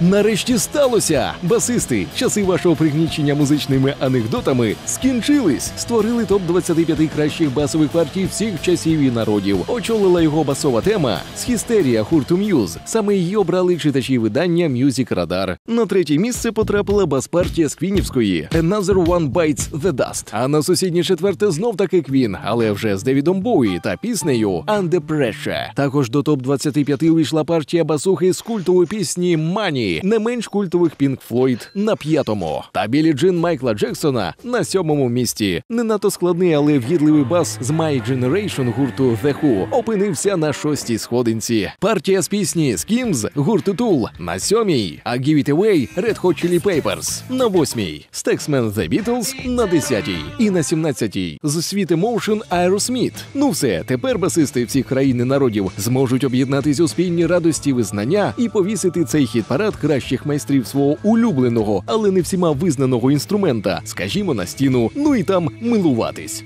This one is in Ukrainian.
Нарешті сталося! Басисти, часи вашого пригнічення музичними анекдотами скінчились. Створили топ 25 кращих басових партій всіх часів і народів. Очолила його басова тема Схістерія гурту М'юз. Саме її обрали читачі видання Music Radar. На третє місце потрапила бас-партія з Квінівської Another One Bites the Dust. А на сусіднє четверте знов таки Квін, але вже з Девідом Боуї та піснею Under Pressure. Також до топ 25 увійшла партія басухи з культової пісні Мані, не менш культових Pink Floyd на п'ятому. Та Білі Джин Майкла Джексона на сьомому місці. Не надто складний, але в'їдливий бас з My Generation гурту The Who опинився на шостій сходинці. Партія з пісні Skims гурту Tool на сьомій, а Give It Away Red Hot Chili Peppers на восьмій. Staxman The Beatles на десятій. І на сімнадцятій з Sweet Emotion Aerosmith. Ну все, тепер басисти всіх країн народів зможуть об'єднатись у спільній радості визнання і повісити цей хіт-парад кращих майстрів свого улюбленого, але не всіма визнаного інструмента, скажімо, на стіну, ну і там милуватись.